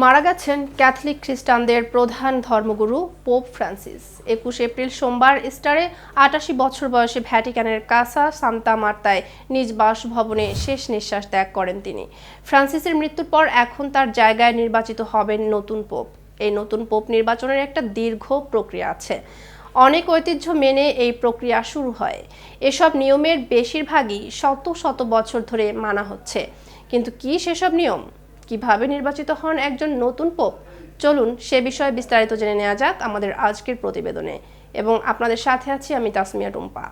মারা গেছেন ক্যাথলিক খ্রিস্টানদের প্রধান ধর্মগুরু পোপ ফ্রান্সিস। একুশ এপ্রিল সোমবার ইস্টারে আটাশি বছর বয়সে ভ্যাটিকানের কাসা সান্তা মার্তায় নিজ বাসভবনে শেষ নিঃশ্বাস ত্যাগ করেন তিনি। ফ্রান্সিসের মৃত্যুর পর এখন তার জায়গায় নির্বাচিত হবেন নতুন পোপ। এই নতুন পোপ নির্বাচনের একটা দীর্ঘ প্রক্রিয়া আছে। অনেক ঐতিহ্য মেনে এই প্রক্রিয়া শুরু হয়। এসব নিয়মের বেশিরভাগই শত শত বছর ধরে মানা হচ্ছে। কিন্তু কি সেসব নিয়ম? কীভাবে নির্বাচিত হন একজন নতুন পোপ? চলুন সে বিষয়ে বিস্তারিত জেনে নেওয়া যাক আমাদের আজকের প্রতিবেদনে। এবং আপনাদের সাথে আছি আমি তাসমিয়া টুম্পা।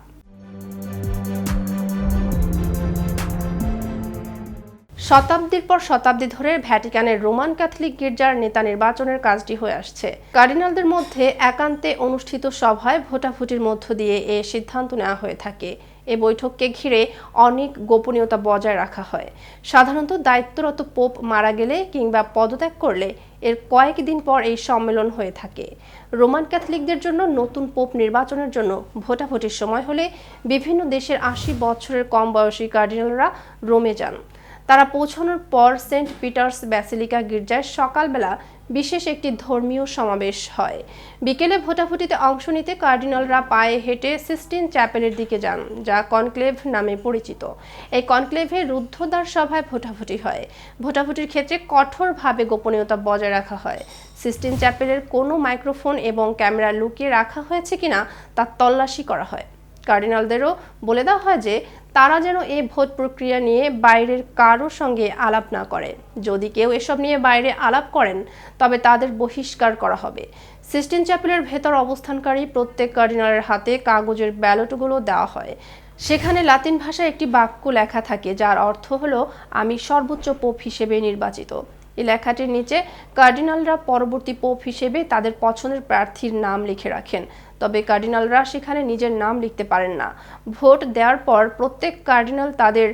শতাব্দীর পর শতাব্দী ধরে ভ্যাটিকানের রোমান ক্যাথলিক গির্জার নেতা নির্বাচনের কাজটি হয়ে আসছে। কার্ডিনালদের মধ্যে একান্তে অনুষ্ঠিত সভায় ভোটাভুটির মধ্য দিয়ে এ সিদ্ধান্ত নেওয়া হয়ে থাকে। এ বৈঠককে ঘিরে অনেক গোপনীয়তা বজায় রাখা হয়। সাধারণত দায়িত্বরত পোপ মারা গেলে কিংবা পদত্যাগ করলে এর কয়েকদিন পর এই সম্মেলন হয়ে থাকে। রোমান ক্যাথলিকদের জন্য নতুন পোপ নির্বাচনের জন্য ভোটাভুটির সময় হলে বিভিন্ন দেশের আশি বছরের কম বয়সী কার্ডিনালরা রোমে যান। তারা পৌঁছানোর পর সেন্ট পিটার্স ব্যাসিলিকা গির্জায় সকালবেলা বিশেষ একটি ধর্মীয় সমাবেশ হয়। বিকেলে ভোটাভুটিতে অংশ নিতে কার্ডিনালরা পায়ে হেঁটে সিস্টিন চ্যাপেলের দিকে যান, যা কনক্লেভ নামে পরিচিত। এই কনক্লেভে রুদ্ধদ্বার সভায় ভোটাভুটি হয়। ভোটাভুটির ক্ষেত্রে কঠোরভাবে গোপনীয়তা বজায় রাখা হয়। সিস্টিন চ্যাপেলের কোনো মাইক্রোফোন এবং ক্যামেরা লুকিয়ে রাখা হয়েছে কিনা তা তল্লাশি করা হয়। কার্ডিনালদেরও বলে দেওয়া হয় যে তারা যেন এই ভোট প্রক্রিয়া নিয়ে বাইরের কারও সঙ্গে আলাপ না করে। যদি কেউ এসব নিয়ে বাইরে আলাপ করেন, তবে তাদের বহিষ্কার করা হবে। সিস্টিন চ্যাপেলের ভেতর অবস্থানকারী প্রত্যেক কার্ডিনালের হাতে কাগজের ব্যালটগুলো দেওয়া হয়। সেখানে লাতিন ভাষায় একটি বাক্য লেখা থাকে, যার অর্থ হলো, আমি সর্বোচ্চ পোপ হিসেবে নির্বাচিত। এই লেখাটির নিচে, কার্ডিনালরা পরবর্তী পোপ হিসেবে তাদের পছন্দের প্রার্থীর নাম লিখে রাখেন, তবে কার্ডিনালরা সেখানে নিজের নাম লিখতে পারেন না। ভোট দেওয়ার পর প্রত্যেক কার্ডিনাল তাদের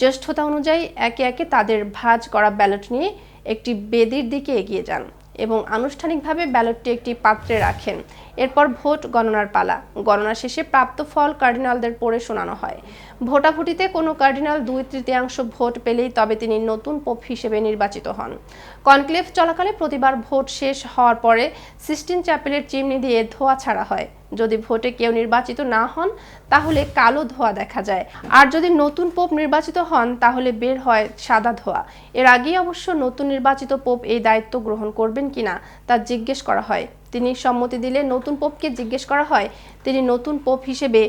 জ্যেষ্ঠতা অনুযায়ী একে একে তাদের ভাঁজ করা ব্যালট নিয়ে একটি বেদির দিকে এগিয়ে যান। এবং আনুষ্ঠানিকভাবে ব্যালটটি একটি পাত্রে রাখেন। এরপর ভোট গণনার পালা। গণনা শেষে প্রাপ্ত ফল কার্ডিনালদের পড়ে শোনানো হয়। ভোটাভুটিতে কোনো কার্ডিনাল দুই তৃতীয়াংশ ভোট পেলেই তবে তিনি নতুন পোপ হিসেবে নির্বাচিত হন। কনক্লেভ চলাকালে প্রতিবার ভোট শেষ হওয়ার পরে সিস্টিন চ্যাপেলের চিমনি দিয়ে ধোয়া ছাড়া হয়। যদি ভোটে কেউ নির্বাচিত না হন, তাহলে কালো ধোয়া দেখা যায়। আর যদি নতুন পোপ নির্বাচিত হন, তাহলে বের হয় সাদা ধোয়া। এর আগেই অবশ্য নতুন নির্বাচিত পোপ এই দায়িত্ব গ্রহণ করবেন কিনা তা জিজ্ঞেস করা হয়। তিনি সম্মতি দিলে নতুন পোপকে জিজ্ঞেস করা হয়, তিনি নতুন পোপ হিসেবে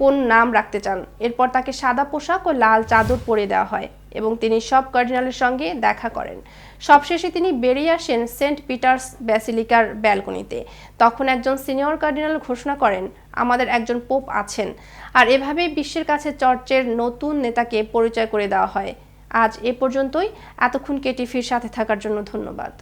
কোন নাম রাখতে চান। এরপর তাকে সাদা পোশাক ও লাল চাদর পরে দেওয়া হয়। এবং তিনি সব কার্ডিনালের সঙ্গে দেখা করেন। সবশেষে তিনি বেরিয়ে আসেন সেন্ট পিটার্স ব্যাসিলিকার ব্যালকনিতে। তখন একজন সিনিয়র কার্ডিনাল ঘোষণা করেন, আমাদের একজন পোপ আছেন। আর এভাবেই বিশ্বের কাছে চর্চের নতুন নেতাকে পরিচয় করে দেওয়া হয়। আজ এ পর্যন্তই। এতক্ষণ কেটিফির সাথে থাকার জন্য ধন্যবাদ।